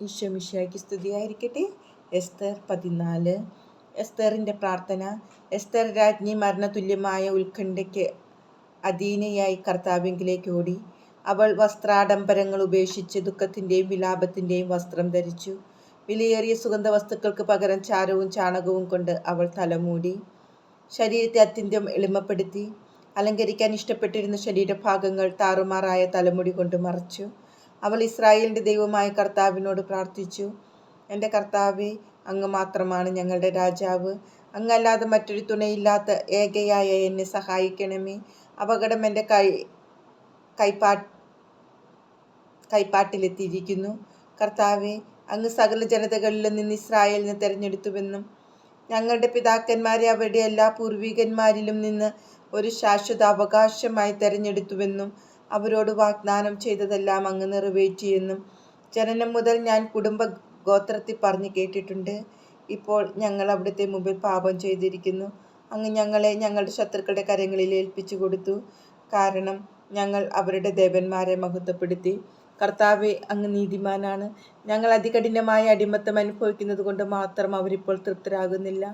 ഈശോമിശിയായ്ക്ക് സ്തുതിയായിരിക്കട്ടെ. എസ്തർ പതിനാല്. എസ്തറിന്റെ പ്രാർത്ഥന. എസ്തർ രാജ്ഞി മരണതുല്യമായ ഉത്കണ്ഠയ്ക്ക് അധീനയായി കർത്താവിങ്കിലേക്ക് ഓടി. അവൾ വസ്ത്രാഡംബരങ്ങൾ ഉപേക്ഷിച്ച് ദുഃഖത്തിന്റെയും വിലാപത്തിന്റെയും വസ്ത്രം ധരിച്ചു. വിലയേറിയ സുഗന്ധ വസ്തുക്കൾക്ക് പകരം ചാരവും ചാണകവും കൊണ്ട് അവൾ തലമൂടി. ശരീരത്തെ അത്യന്തം എളിമപ്പെടുത്തി. അലങ്കരിക്കാൻ ഇഷ്ടപ്പെട്ടിരുന്ന ശരീരഭാഗങ്ങൾ താറുമാറായ തലമുടി കൊണ്ട് മറച്ചു. അവൾ ഇസ്രായേലിന്റെ ദൈവമായ കർത്താവിനോട് പ്രാർത്ഥിച്ചു. എന്റെ കർത്താവെ അങ്ങ് മാത്രമാണ് ഞങ്ങളുടെ രാജാവ്. അങ്ങല്ലാതെ മറ്റൊരു തുണയില്ലാത്ത ഏകയായ എന്നെ സഹായിക്കണമേ. അപകടം എന്റെ കൈ കൈപ്പാ കൈപ്പാട്ടിലെത്തിയിരിക്കുന്നു. കർത്താവെ അങ്ങ് സകല ജനതകളിൽ നിന്ന് ഇസ്രായേലിനെ തിരഞ്ഞെടുത്തുവെന്നും ഞങ്ങളുടെ പിതാക്കന്മാരെ അവരുടെ എല്ലാ പൂർവികന്മാരിലും നിന്ന് ഒരു ശാശ്വത അവകാശമായി തിരഞ്ഞെടുത്തുവെന്നും അവരോട് വാഗ്ദാനം ചെയ്തതെല്ലാം അങ്ങ് നിറവേറ്റിയെന്നും ജനനം മുതൽ ഞാൻ കുടുംബ ഗോത്രത്തിൽ പറഞ്ഞു കേട്ടിട്ടുണ്ട്. ഇപ്പോൾ ഞങ്ങൾ അവിടുത്തെ മുമ്പിൽ പാപം ചെയ്തിരിക്കുന്നു. അങ്ങ് ഞങ്ങളെ ഞങ്ങളുടെ ശത്രുക്കളുടെ കരങ്ങളിൽ ഏൽപ്പിച്ചു കൊടുത്തു. കാരണം ഞങ്ങൾ അവരുടെ ദേവന്മാരെ മഹത്വപ്പെടുത്തി. കർത്താവെ അങ്ങ് നീതിമാനാണ്. ഞങ്ങൾ അതികഠിനമായ അടിമത്തം അനുഭവിക്കുന്നത് കൊണ്ട് മാത്രം അവരിപ്പോൾ തൃപ്തരാകുന്നില്ല.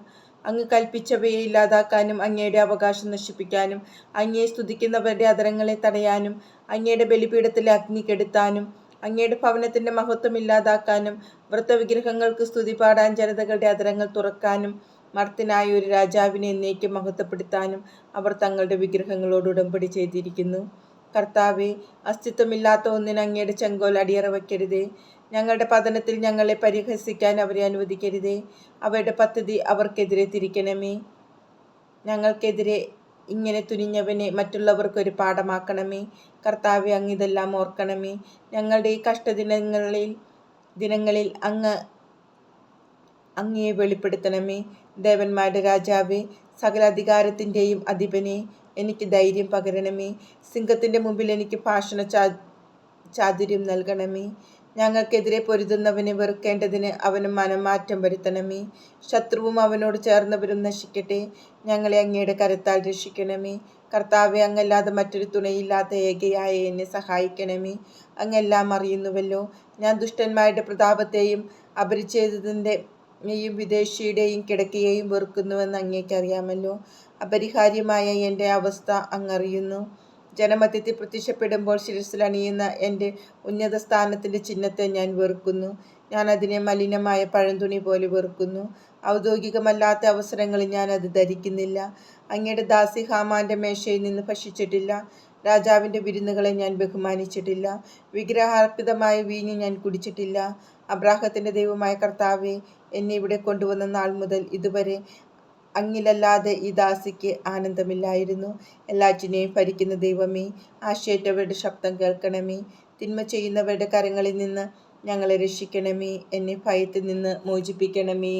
അങ്ങ് കൽപ്പിച്ചവയെ ഇല്ലാതാക്കാനും അങ്ങയുടെ അവകാശം നശിപ്പിക്കാനും അങ്ങയെ സ്തുതിക്കുന്നവരുടെ അതരങ്ങളെ തടയാനും അങ്ങയുടെ ബലിപീഠത്തിലെ അഗ്നി കെടുത്താനും അങ്ങയുടെ ഭവനത്തിന്റെ മഹത്വം ഇല്ലാതാക്കാനും വൃത്തവിഗ്രഹങ്ങൾക്ക് സ്തുതി പാടാൻ ജനതകളുടെ അതരങ്ങൾ തുറക്കാനും മർത്തിനായ ഒരു രാജാവിനെ എന്നേക്കും മഹത്വപ്പെടുത്താനും അവർ തങ്ങളുടെ വിഗ്രഹങ്ങളോട് ഉടമ്പടി ചെയ്തിരിക്കുന്നു. കർത്താവെ അസ്തിത്വമില്ലാത്ത ഒന്നിന് അങ്ങയുടെ ചെങ്കോൽ അടിയറ വയ്ക്കരുതേ ഞങ്ങളുടെ പതനത്തിൽ ഞങ്ങളെ പരിഹസിക്കാൻ അവരെ അനുവദിക്കരുതേ. അവരുടെ പദ്ധതി അവർക്കെതിരെ തിരിക്കണമേ. ഞങ്ങൾക്കെതിരെ ഇങ്ങനെ തുനിഞ്ഞവനെ മറ്റുള്ളവർക്കൊരു പാഠമാക്കണമേ. കർത്താവെ അങ്ങ് ഇതെല്ലാം ഓർക്കണമേ. ഞങ്ങളുടെ ഈ കഷ്ടദിനങ്ങളിൽ ദിനങ്ങളിൽ അങ്ങ് അങ്ങയെ വെളിപ്പെടുത്തണമേ. ദേവന്മാരുടെ രാജാവേ സകല അധികാരത്തിന്റെയും അധിപനെ എനിക്ക് ധൈര്യം പകരണമേ. സിംഹത്തിന്റെ മുമ്പിൽ എനിക്ക് ഭാഷണ ചാ ചാതുര്യം നൽകണമേ. ഞങ്ങൾക്കെതിരെ പൊരുതുന്നവനെ വെറുക്കേണ്ടതിന് അവന് മനംമാറ്റം വരുത്തണമേ. ശത്രുവും അവനോട് ചേർന്നവരും നശിക്കട്ടെ. ഞങ്ങളെ അങ്ങയുടെ കരത്താൽ രക്ഷിക്കണമേ. കർത്താവെ അങ്ങല്ലാതെ മറ്റൊരു തുണയില്ലാത്ത ഏകയായ എന്നെ സഹായിക്കണമേ. അങ്ങെല്ലാം അറിയുന്നുവല്ലോ. ഞാൻ ദുഷ്ടന്മാരുടെ പ്രതാപത്തെയും അപരിച്ഛേദത്തിന്റെ യും വിദേശിയുടെയും കിടക്കയെയും വെറുക്കുന്നുവെന്ന് അങ്ങേക്കറിയാമല്ലോ. അപരിഹാര്യമായ എന്റെ അവസ്ഥ അങ്ങറിയുന്നു ജനമധ്യത്തിൽ പ്രത്യക്ഷപ്പെടുമ്പോൾ ശിരസിൽ അണിയുന്ന എന്റെ ഉന്നത സ്ഥാനത്തിന്റെ ചിഹ്നത്തെ ഞാൻ വെറുക്കുന്നു. ഞാൻ അതിനെ മലിനമായ പഴന്തുണി പോലെ വെറുക്കുന്നു. ഔദ്യോഗികമല്ലാത്ത അവസരങ്ങളിൽ ഞാൻ അത് ധരിക്കുന്നില്ല. അങ്ങയുടെ ദാസി ഹാമാന്റെ മേശയിൽ നിന്ന് ഭക്ഷിച്ചിട്ടില്ല. രാജാവിന്റെ വിരുന്നുകളെ ഞാൻ ബഹുമാനിച്ചിട്ടില്ല. വിഗ്രഹാർപ്പിതമായ വീഞ്ഞ് ഞാൻ കുടിച്ചിട്ടില്ല. അബ്രാഹത്തിന്റെ ദൈവമായ കർത്താവെ എന്നെ ഇവിടെ കൊണ്ടുവന്ന നാൾ മുതൽ ഇതുവരെ അങ്ങിലല്ലാതെ ഈ ദാസിക്ക് ആനന്ദമില്ലായിരുന്നു. എല്ലാറ്റിനെയും ഭരിക്കുന്ന ദൈവമേ ആശയറ്റവരുടെ ശബ്ദം കേൾക്കണമേ. തിന്മ ചെയ്യുന്നവരുടെ കരങ്ങളിൽ നിന്ന് ഞങ്ങളെ രക്ഷിക്കണമേ. എന്നെ ഭയത്തിൽ നിന്ന് മോചിപ്പിക്കണമേ.